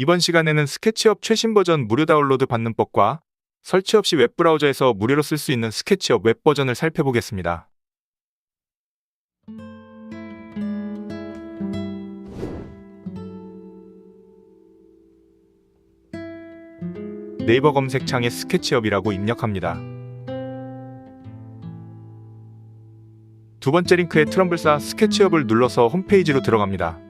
이번 시간에는 스케치업 최신 버전 무료 다운로드 받는 법과 설치 없이 웹브라우저에서 무료로 쓸 수 있는 스케치업 웹 버전을 살펴보겠습니다. 네이버 검색창에 스케치업이라고 입력합니다. 두 번째 링크에 트럼블사 스케치업을 눌러서 홈페이지로 들어갑니다.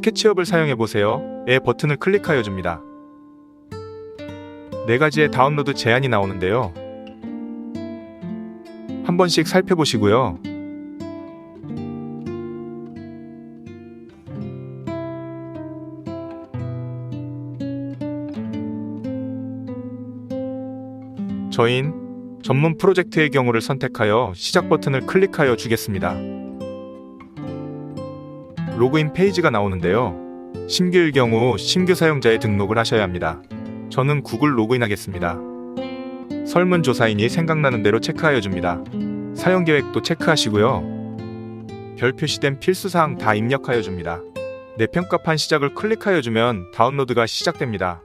스케치업을 사용해 보세요. 의 버튼을 클릭하여 줍니다. 네 가지의 다운로드 제한이 나오는데요. 한 번씩 살펴보시고요. 저인 전문 프로젝트의 경우를 선택하여 시작 버튼을 클릭하여 주겠습니다. 로그인 페이지가 나오는데요. 신규일 경우 신규 사용자의 등록을 하셔야 합니다. 저는 구글 로그인하겠습니다. 설문조사인이 생각나는 대로 체크하여 줍니다. 사용 계획도 체크하시고요. 별 표시된 필수사항 다 입력하여 줍니다. 내 평가판 시작을 클릭하여 주면 다운로드가 시작됩니다.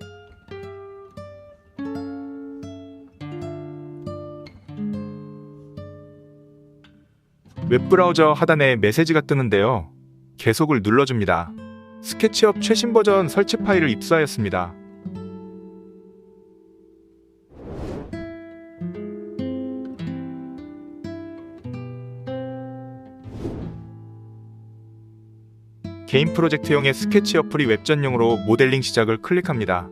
웹브라우저 하단에 메시지가 뜨는데요. 계속을 눌러줍니다. 스케치업 최신 버전 설치 파일을 입수하였습니다. 개인 프로젝트용의 스케치 어플이 웹 전용으로 모델링 시작을 클릭합니다.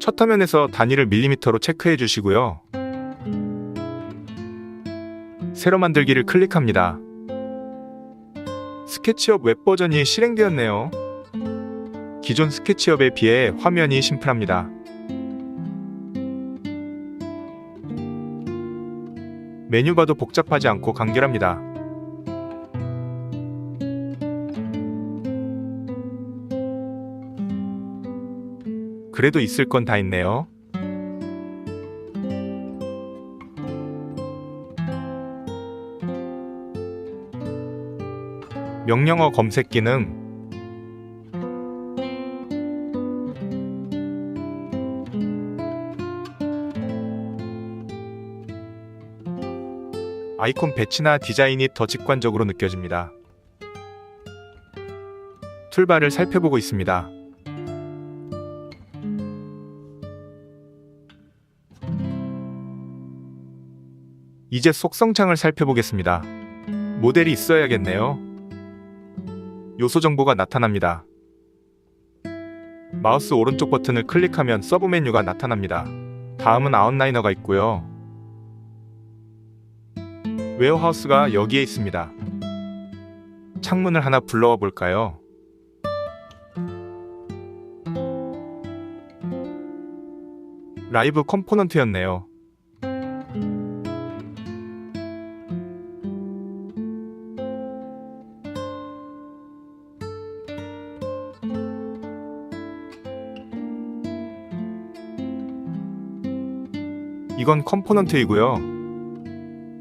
첫 화면에서 단위를 밀리미터로 체크해 주시고요. 새로 만들기를 클릭합니다. 스케치업 웹 버전이 실행되었네요. 기존 스케치업에 비해 화면이 심플합니다. 메뉴바도 복잡하지 않고 간결합니다. 그래도 있을 건 다 있네요. 명령어 검색 기능 아이콘 배치나 디자인이 더 직관적으로 느껴집니다. 툴바를 살펴보고 있습니다. 이제 속성창을 살펴보겠습니다. 모델이 있어야겠네요. 요소 정보가 나타납니다. 마우스 오른쪽 버튼을 클릭하면 서브 메뉴가 나타납니다. 다음은 아웃라이너가 있고요. 웨어하우스가 여기에 있습니다. 창문을 하나 불러와 볼까요? 라이브 컴포넌트였네요. 이건 컴포넌트이고요.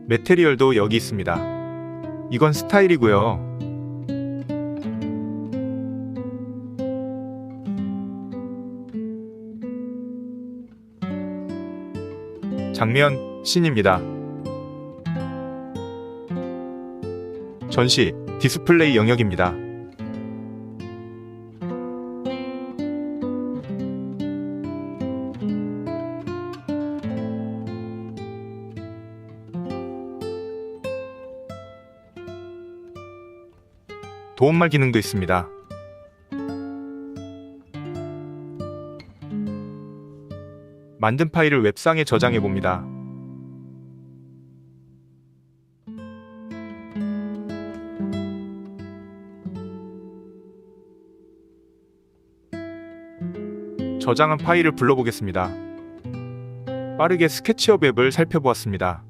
메테리얼도 여기 있습니다. 이건 스타일이고요. 장면 신입니다. 전시 디스플레이 영역입니다. 도움말 기능도 있습니다. 만든 파일을 웹상에 저장해 봅니다. 저장한 파일을 불러보겠습니다. 빠르게 스케치업 앱을 살펴보았습니다.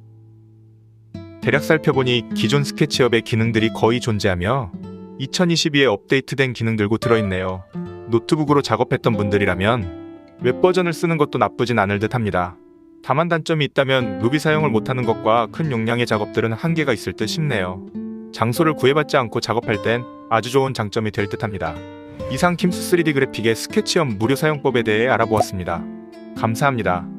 대략 살펴보니 기존 스케치업의 기능들이 거의 존재하며 2022에 업데이트된 기능들고 들어있네요. 노트북으로 작업했던 분들이라면 웹 버전을 쓰는 것도 나쁘진 않을 듯 합니다. 다만 단점이 있다면 루비 사용을 못하는 것과 큰 용량의 작업들은 한계가 있을 듯 싶네요. 장소를 구애받지 않고 작업할 땐 아주 좋은 장점이 될 듯 합니다. 이상 킴스 3D 그래픽의 스케치업 무료 사용법에 대해 알아보았습니다. 감사합니다.